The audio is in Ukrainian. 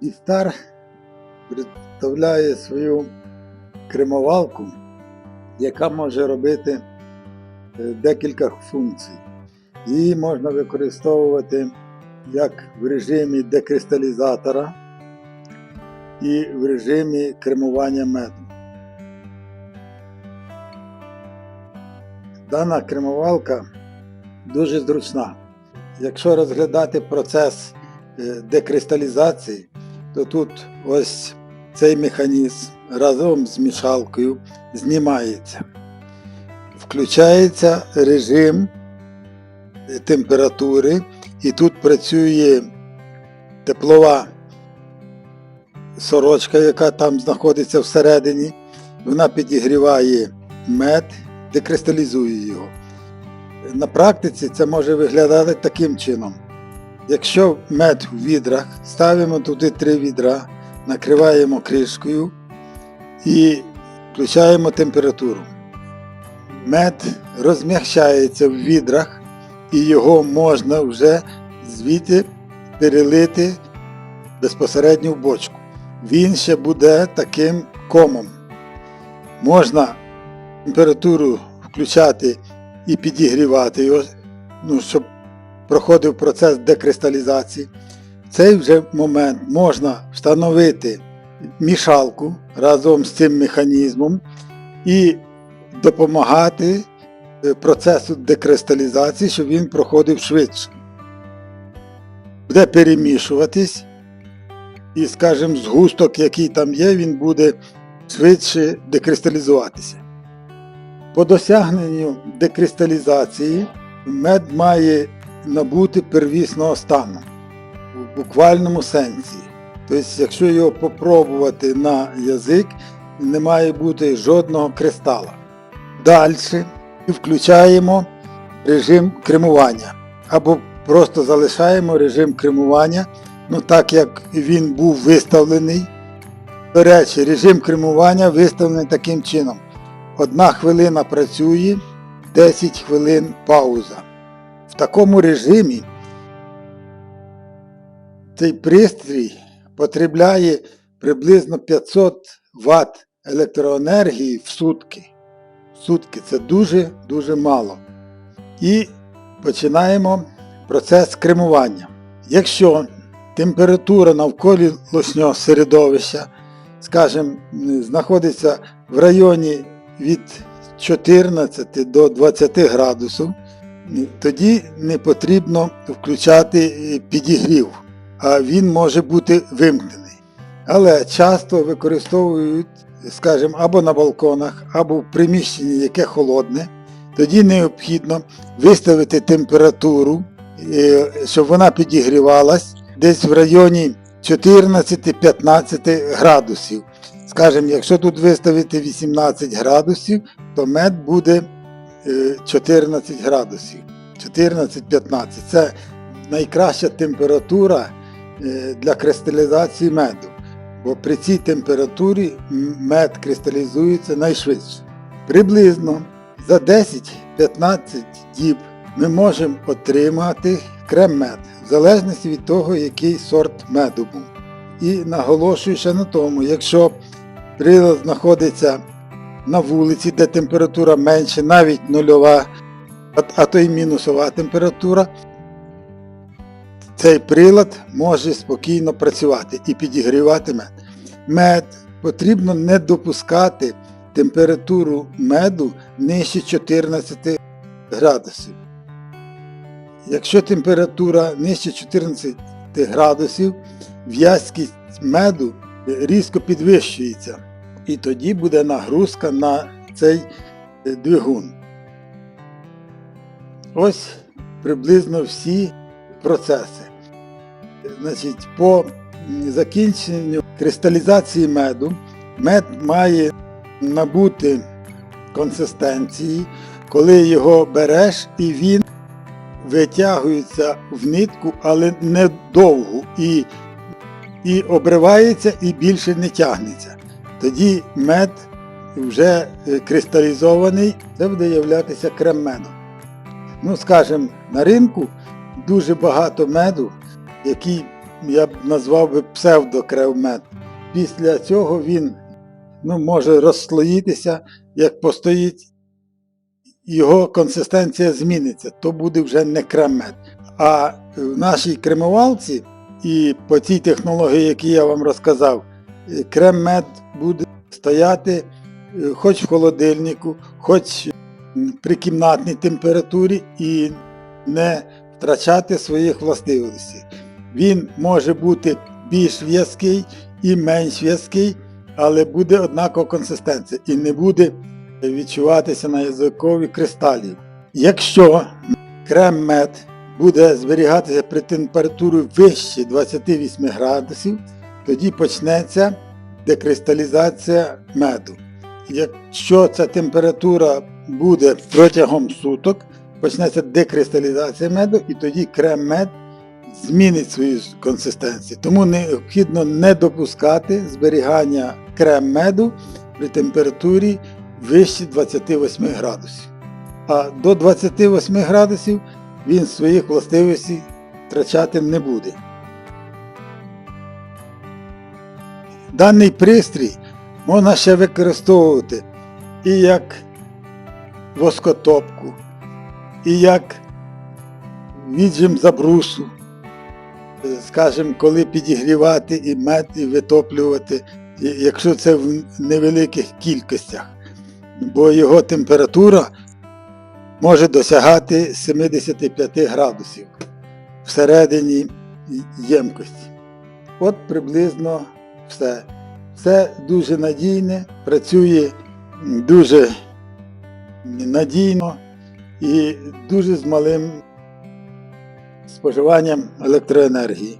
Бістар представляє свою кремовалку, яка може робити е, декілька функцій. Її можна використовувати як в режимі декристалізатора і в режимі кремування меду. Дана кремовалка дуже зручна. Якщо розглядати процес е, декристалізації, то тут ось цей механізм разом з мішалкою знімається. Включається режим е, температури, і тут працює теплова сорочка, яка там знаходиться всередині. Вона підігріває мед, декристалізує його. На практиці це може виглядати таким чином. Якщо мед у відрах, ставимо туди три відра, накриваємо кришкою і включаємо температуру. Мед розмягчається в відрах і його можна вже звідти перелити безпосередньо в бочку. Він ще буде таким комом. Можна температуру включати і підігрівати його, ну, щоб проходив процес декристалізації. В цей вже момент можна встановити мішалку разом з цим механізмом і допомагати е, процесу декристалізації, щоб він проходив швидше. Буде перемішуватись, і, скажімо, згусток, який там є, він буде швидше декристалізуватися. По досягненню декристалізації мед має набути первісного стану в буквальному сенсі. Тобто, якщо його попробувати на язик, не має бути жодного кристала. Далі включаємо режим кремування або просто залишаємо режим кремування, ну так як він був виставлений. До речі, режим кремування виставлений таким чином. Одна хвилина працює, 10 хвилин пауза. Такому режимі цей пристрій потребляє приблизно 500 Вт електроенергії в сутки. В сутки це дуже-дуже мало. І починаємо процес кремування. Якщо температура навколишнього середовища, скажімо, знаходиться в районі від 14 до 20 градусів, тоді не потрібно включати підігрів, а він може бути вимкнений. Але часто використовують, скажімо, або на балконах, або в приміщенні, яке холодне, тоді необхідно виставити температуру, е, щоб вона підігрівалась десь в районі 14-15 градусів. Скажімо, якщо тут виставити 18 градусів, то мед буде е, 14 градусів. 14-15. Це найкраща температура е, для кристалізації меду. Бо при цій температурі мед кристалізується найшвидше. Приблизно за 10-15 діб ми можемо отримати крем-мед, в залежності від того, який сорт меду був. І наголошую ще на тому, якщо прилад знаходиться на вулиці, де температура менше, навіть нульова, а, то й мінусова температура, цей прилад може спокійно працювати і підігрівати мед. Мед потрібно не допускати температуру меду нижче 14 градусів. Якщо температура нижче 14 градусів, в'язкість меду різко підвищується. І тоді буде нагрузка на цей е, двигун. Ось приблизно всі процеси. Значить, по закінченню кристалізації меду мед має набути консистенції, коли його береш і він витягується в нитку, але не довгу, і, і обривається і більше не тягнеться. Тоді мед вже е, кристалізований, це буде являтися крем медом. Ну, скажімо, на ринку дуже багато меду, який я б назвав би псевдокревмет. Після цього він ну, може розслоїтися, як постоїть, його консистенція зміниться, то буде вже не кремет. А в нашій кремувалці і по тій технології, які я вам розказав, крем-мед буде стояти е, хоч в холодильнику, хоч при кімнатній температурі і не втрачати своїх властивостей. Він може бути більш в'язкий і менш в'язкий, але буде однакова консистенція і не буде відчуватися на язикові кристалі. Якщо крем-мед буде зберігатися при температурі вище 28 градусів, тоді почнеться декристалізація меду. Якщо ця температура буде протягом суток, почнеться декристалізація меду, і тоді крем-мед змінить свою консистенцію. Тому необхідно не допускати зберігання крем-меду при температурі вище 28 градусів. А до 28 градусів він своїх властивостей втрачати не буде. Даний пристрій можна ще використовувати і як воскотопку, і як віджим забрусу. Е, Скажімо, коли підігрівати і мед, і витоплювати, якщо це в невеликих кількостях, бо його температура може досягати 75 градусів всередині ємкості. От приблизно все. Все дуже надійне, працює дуже надійно і дуже з малим споживанням електроенергії.